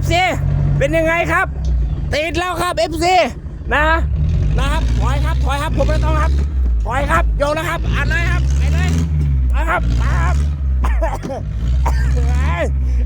FC เป็นยังไงครับ ติดแล้วครับ FC นะนะครับถอยครับถอยครับผมไม่ต้องครับถอยครับโยนแล้วครับอัดเลยครับไปเลยไปครับไปครับ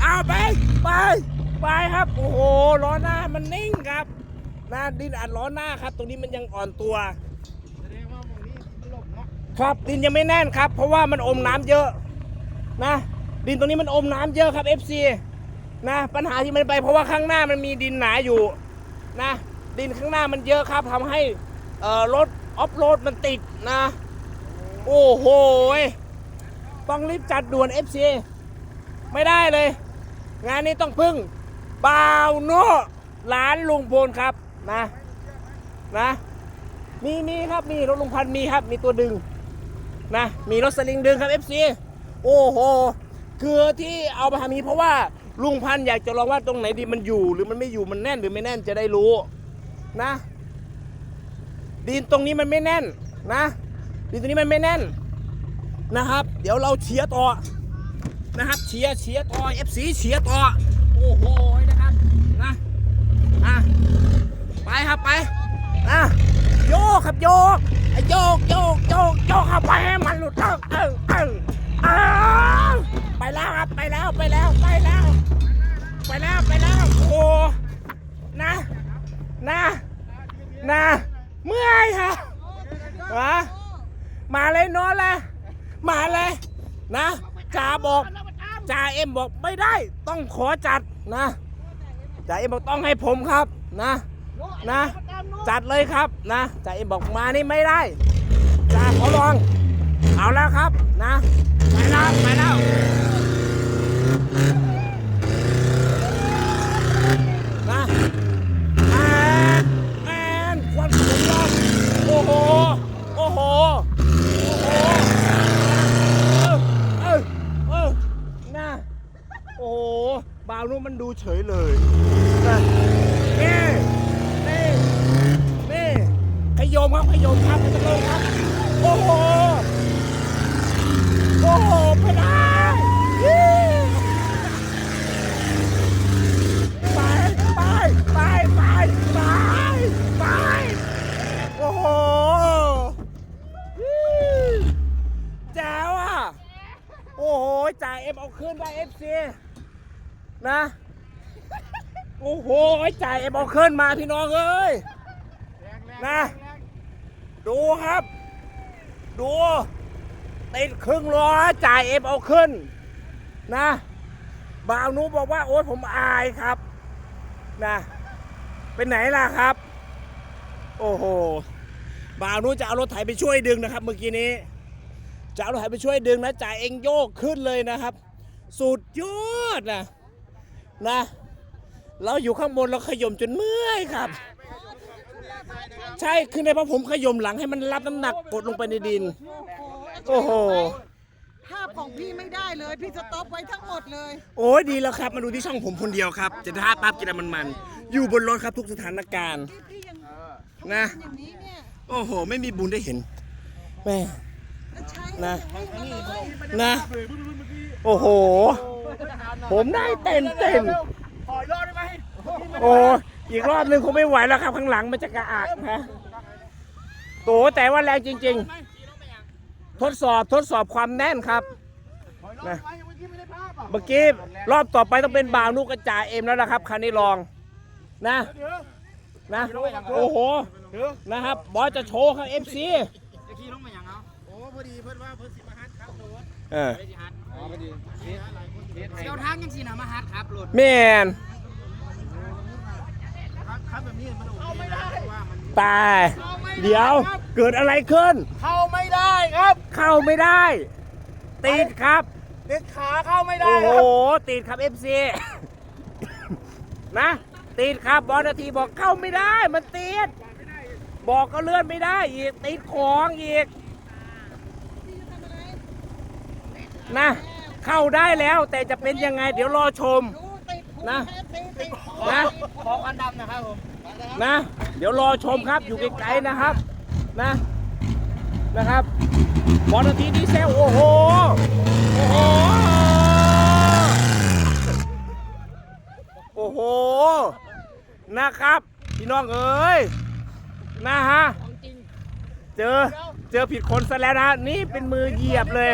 เอาไปไปไปครับโอ้โหล้อหน้ามันนิ่งครับนะดินอัดล้อหน้าครับ ตรงนี้มันยังอ่อนตัวแสดงว่าหมอบเนาะครับดินยังไม่แน่นครับ เพราะว่ามันอมน้ำเยอะ นะ ดินตรงนี้มันอมน้ำเยอะครับ FC นะปัญหาที่มันไปเพราะว่าข้างหน้ามันมีดินหนาอยู่นะดินข้างหน้ามันเยอะครับทำให้รถออฟโรดมันติดนะ โอ้โหต้องรีบจัดด่วน FC ไม่ได้เลย งานนี้ต้องพึ่งบาวโน่หลานลุงพลครับนะนะมีมีครับมีรถลุงพันมีครับ มีตัวดึงนะมีรถสลิงดึงครับ FC โอ้โหคือที่เอามาทำนี้เพราะว่า ลุงพันธุ์อยากจะลองว่าตรงไหนดีมันอยู่ หรือมันไม่อยู่มันแน่นหรือไม่แน่นจะได้รู้นะ ดินตรงนี้มันไม่แน่นนะ ดินตรงนี้มันไม่แน่นนะครับ เดี๋ยวเราเชียร์ต่อนะครับเชียร์เชียร์ต่อเอฟซีเชียร์ต่อโอ้โห ไปแล้วไปแล้ว โอ้นะนะนะเมื่อยครับวะมาเลยนอนเลยมาเลยนะจ่าบอกจ่าเอ็มบอกไม่ได้ ต้องขอจัดนะจ่าเอ็มบอกต้องให้ผมครับนะนะ จัดเลยครับนะจ่าเอ็มบอกมานี่ไม่ได้จ่าขอลอง เอาแล้วครับนะ ไปแล้วไปแล้วนะแอนแอนควันผมลองโอ้โห โอ้โห โอ้โห เออเออเออนะโอ้โหบาวนู้นมันดูเฉยเลยนะนี่นี่นี่ขยมครับขยมครับขยมครับ โอ้โห โอ้โหไปได้ไปไปไปไปไปไปโอ้โหแจ๋วอะ โอ้โหจ่าเอ็มเอาขึ้นได้เอฟซี นะ โอ้โหจ่าเอ็มเอาขึ้นมาพี่น้องเอ้ยแรงแรงนะแรงดูครับ ดูติดครึ่งล้อจ่ายเอ็มเอาขึ้น นะบ่าวนูบอกว่าโอ๊ยผมอายครับนะเป็นไหนล่ะครับ โอ้โหบ่าวนูจะเอารถไถไปช่วยดึงนะครับ เมื่อกี้นี้ จะเอารถไถไปช่วยดึงนะจ่ายเองโยกขึ้นเลยนะครับ สุดยอดนะ นะ เราอยู่ข้างบนเราขย่มจนเมื่อยครับ ใช่คือในพระผมขย่มหลังให้มันรับน้ำหนักกดลงไปในดิน โอ้โห ภาพของพี่ไม่ได้เลย พี่สต็อปไว้ทั้งหมดเลย โอ้ยดีแล้วครับ มาดูที่ช่องผมคนเดียวครับ จะท่าปั๊บกินอะไรมันๆอยู่บนรถครับทุกสถานการณ์ พี่พี่ยังนะ เป็นอย่างนี้เนี่ยโอ้โห ไม่มีบุญได้เห็นแม่ แล้วใช้นะ ให้มาเลยนะ โอ้โห ผมได้เต็มเต็มขออีกรอบได้ไหมๆโอ้อีกรอบนึงคงไม่ไหวแล้วครับ ข้างหลังมันจะกระอักนะโตแต่ว่าแรงจริง ๆ ทดสอบทดสอบความแน่นครับขออีกรอบได้ไหมยังเมื่อกี้ไม่ได้ภาพอะเมื่อกี้รอบต่อไปต้องเป็นบ่าวนุกกระจายเอ็มแล้วนะครับคันนี้ลองนะเดี๋ยวนะโอ้โหเดี๋ยวนะครับบอสจะโชว์ครับเอฟซีจะขี่ลงมาอย่างเอาโอ้พอดีเพื่อนว่าเพื่อนสิมาฮัทครับโดด เออไม่สิฮัทอ๋อพอดีเฮ็ดอะไรเฮ็ดให้เจ้าทางยังสินะมาฮัทครับรถแมนครับครับแบบนี้มันโอเคนะเพราะว่ามันตายเดี๋ยวเกิดอะไรขึ้น เข้าไม่ได้ครับ เข้าไม่ได้ ติดครับเด็ดขาเข้าไม่ได้โอ้โหครับติดครับเอฟซีนะติดครับบอสนาทีบอกเข้าไม่ได้ มันติดบอกก็เลื่อนไม่ได้อีกติดของอีก พี่จะทำอะไร นะ เข้าได้แล้วแต่จะเป็นยังไงเดี๋ยวรอชม นะนตีติดนะขอควันดำนะครับผมนะ เดี๋ยวรอชมครับอยู่ไกลๆนะครับ นะนะครับบอลนาทีดีเซลโอ้โหโอ้โหโอ้โหนะครับ พี่น้องเอ้ยนะฮะเจอเจอผิดคนซะแล้วนะนี่เป็นมือเหยียบเลย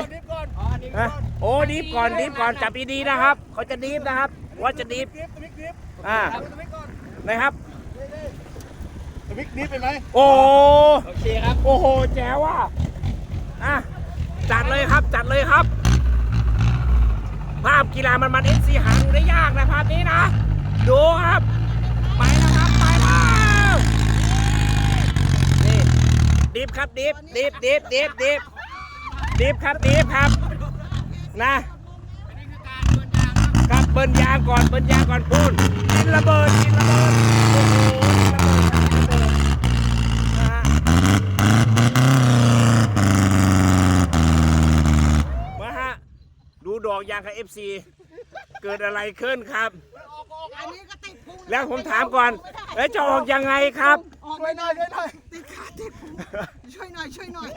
ฮะโอ้ดีฟก่อนดีฟก่อนจับดีๆนะครับเขาจะดีฟนะครับว่าจะดีฟอ่านะครับวิกนี้เป็นไหมโอ้โอเคครับโอ้โหแจ๋วว่ะอะจัดเลยครับจัดเลยครับ ภาพกีฬามันมันเอฟซีหาดูได้ยากนะภาพนี้นะดูครับไปแล้วครับไปแล้วนี่ดิฟครับดิฟดิฟดิฟดิฟดิฟดิฟครับดิฟครับ นะกับเบิ้ลยางก่อนเบิ้ลยางก่อนพูนกินระเบิดกินระเบิดโอ้โหกินระเบิดนะฮะมาฮะดูดอกยางกับ FC เกิดอะไรขึ้นครับ อันนี้ก็ติดพุงแล้วผมถามก่อนเอ้ยจะออกยังไงครับ ออกไม่ได้ช่วยหน่อยติดขาติดพุงช่วยหน่อยช่วยหน่อย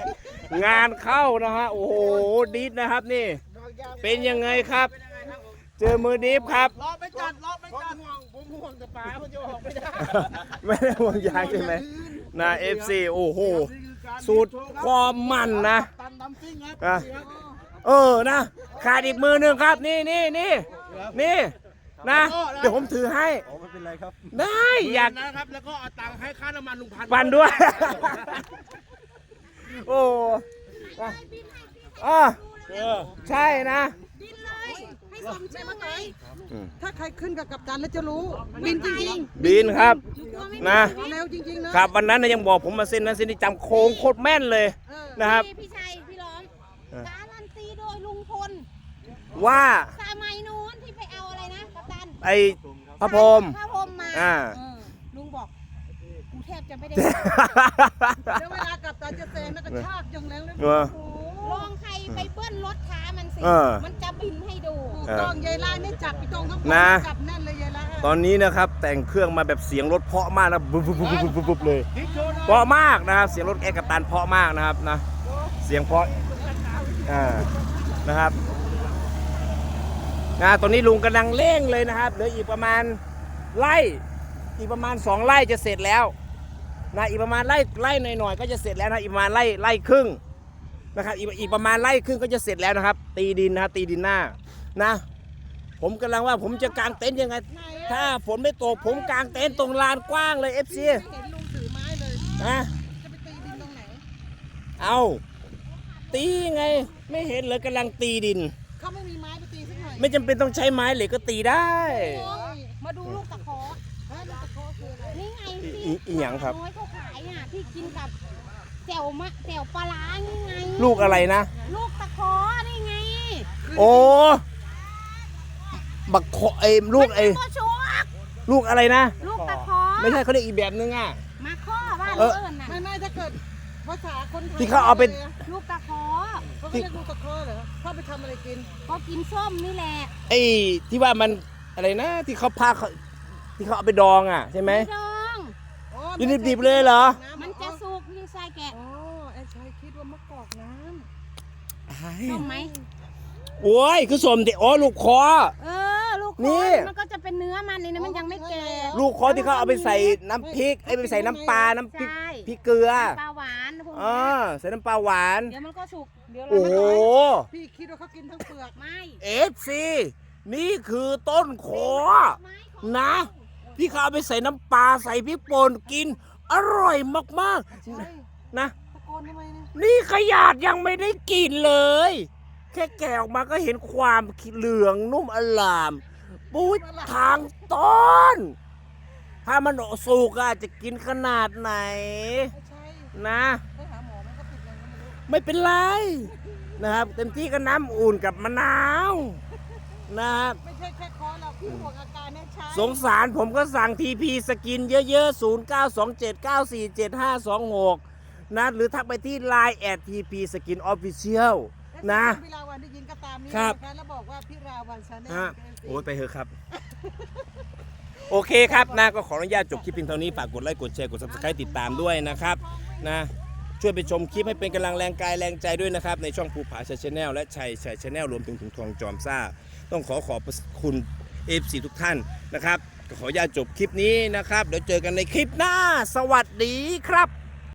งานเข้านะฮะโอ้โหดีดนะครับนี่ เป็นยังไงครับ เจอมือดีฟครับ รอบไม่จัดรอบไม่จัดห่วงผมห่วงแต่ป๋ามันจะออกไม่ได้ไม่ได้ห่วงยางใช่ไหมนะเอฟซีโอ้โหสูตรความมันนะตันดำซิ่งครับอะเออนะขาดอีกมือหนึ่งครับ นี่นี่นี่นี่นะเดี๋ยวผมถือให้อ๋อไม่เป็นไรครับ ได้อยากนะครับ แล้วก็เอาตังค์ให้ค่าน้ำมันลุงพันปันด้วย โอ้อะอะ ใช่นะ บินเลยให้สมชื่อไงถ้าใครขึ้นกับกัปตันแล้วจะรู้ บินจริงบินครับ นะ ๆเร็วจริงๆนะครับวันนั้นนะยังบอกผมมาเซ็นนะเซ็นที่จำโค้งโคตรแม่นเลยเออนะครับ พี่พี่ชัยพี่ล้อมเออการันตีโดยลุงพลว่าสมัยนู้นที่ไปเอาอะไรนะกัปตันไอ้พระพรหมพระพรหมมาอ่า เออลุงบอกกูแทบจะไม่ได้ แล้วเวลากัปตันจะเซนแล้วก็ชากอย่างแรงเลยเออ โอ้ ลองใครไปเบิ้ลรถขามันสิ เออ มันจะบินให้ดู ถูกต้องยายล่านี่จับพี่ตรงข้างบนนะ จับแน่นเลยยายล่าตอนนี้นะครับแต่งเครื่องมาแบบเสียงรถเพราะมากนะบุบบุบบุบบุบบุบบุบเลยดิโชว์หน่อยเพราะมากนะครับเสียงรถแอร์กัปตันเพราะมากนะครับนะเสียงเพราะอ่านะครับนะตอนนี้ลุงกำลังเร่งเลยนะครับเหลืออีกประมาณไล่อีกประมาณสองไร่จะเสร็จแล้วนะอีกประมาณไร่ไร่หน่อยๆก็จะเสร็จแล้วนะอีกประมาณไร่ไร่ครึ่ง นะครับอีกอีกประมาณไร่ครึ่งก็จะเสร็จแล้วนะครับ ตีดินนะครับตีดินหน้านะ ผมกำลังว่าผมจะกางเต็นท์ยังไง ถ้าฝนไม่ตกผมกางเต็นท์ตรงลานกว้างเลย FC เห็นลุงถือไม้เลยนะจะไปตีดินตรงไหนเอาตีไงไม่เห็นเลยกำลังตีดินเขาไม่มีไม้ไปตีสักหน่อยไม่จำเป็นต้องใช้ไม้เหล็กก็ตีได้ มาดูลูกตะขอฮะลูกตะโคคืออะไรนี่ไงอีที่อีหยังครับน้อยเขาขายอะที่กินกับ แจ่วมะแจ่วปลาร้านี่ไง ลูกอะไรนะ ลูกตะขอนี่ไงโอ้บักโคไอ้ลูกไอ้โคชกลูกอะไรนะ ลูกตะขอไม่ใช่เขาเรียกอีกแบบนึงอะ มาข้อบ้านเออเอิญน่ะไม่ไม่ถ้าเกิดภาษาคนไทยที่เขาเอาไปลูกตะขอเขาก็เรียกลูกตะโคเหรอเขาไปทำอะไรกินก็กินส้มนี่แหละไอ้ที่ว่ามันอะไรนะ ที่เขาพาเขาที่เขาเอาไปดองอะใช่ไหมดอง อ๋อกินดิบๆเลยเหรอมันจะสุกนี่ใส่แกะ อ๋อไอ้ชายคิดว่ามะกอกน้ ส้มไหมโอ้ยคือสมเด็จอ๋อลูกคอ เออ ลูกนี่คอมันก็จะเป็นเนื้อมันนี่นะมันยังไม่แก่ลูกคอที่เขาเอาไปใส่น้ำพริกไอ้ไปใส่น้ำปลาน้ำพริกใช่พริกเกลือปลาหวานพวกอ๋อนี้ใส่น้ำปลาหวาน เดี๋ยวมันก็สุกเดี๋ยวเราโอ้โหำพี่คิดว่าเขากินทั้งเปลือก ไม่เอฟซีนี่คือต้นคอ ไม่ของนะที่เขาเอาไปใส่น้ำปลาใส่พริกป่นกิน อร่อยมากใช่ๆนะ ตะโกนทำไมเนี่ย นี่ขยาดยังไม่ได้กินเลย แค่แกะออกมาก็เห็นความเหลืองนุ่มอลามปุ้ยทางต้น ถ้ามันสุกอะจะกินขนาดไหน ไม่ใช่นะ ไปหาหมอมันก็ติดยังไงไม่รู้ไม่เป็นไร นะครับ เต็มที่ก็น้ำอุ่นกับมะนาวนะครับ ไม่ใช่แค่คอเราพี่ห่วงอาการเนี่ยใช่สงสารผมก็สั่งทีพีสกินเยอะๆ 0 9 2 7 9 4 7 5 2 6 นะหรือทักไปที่ Line แอดทีพีสกินออฟฟิเชียลนะ พี่ราวันได้ยินก็ตามนี้ครับ นะคะแล้วบอกว่าพี่ราวันชาแนลฮะโอ้ยไปเถอะครับ โอเคครับนะก็ขออนุญาตจบคลิปเพียงเท่านี้ฝากกดไลค์กดแชร์กด subscribe ติดตามด้วยนะครับนะช่วยไปชมคลิปให้เป็นกำลังแรงกายแรงใจด้วยนะครับ ในช่องภูผาชัยชาแนลและชัยชัยชาแนลรวมถึงถุงทองจอมซ่า ต้องขอขอบพระคุณ f อทุกท่านนะครับก็ขออนุญาตจบคลิปนี้นะครับเดี๋ยวเจอกันในคลิปหน้า สวัสดีครับ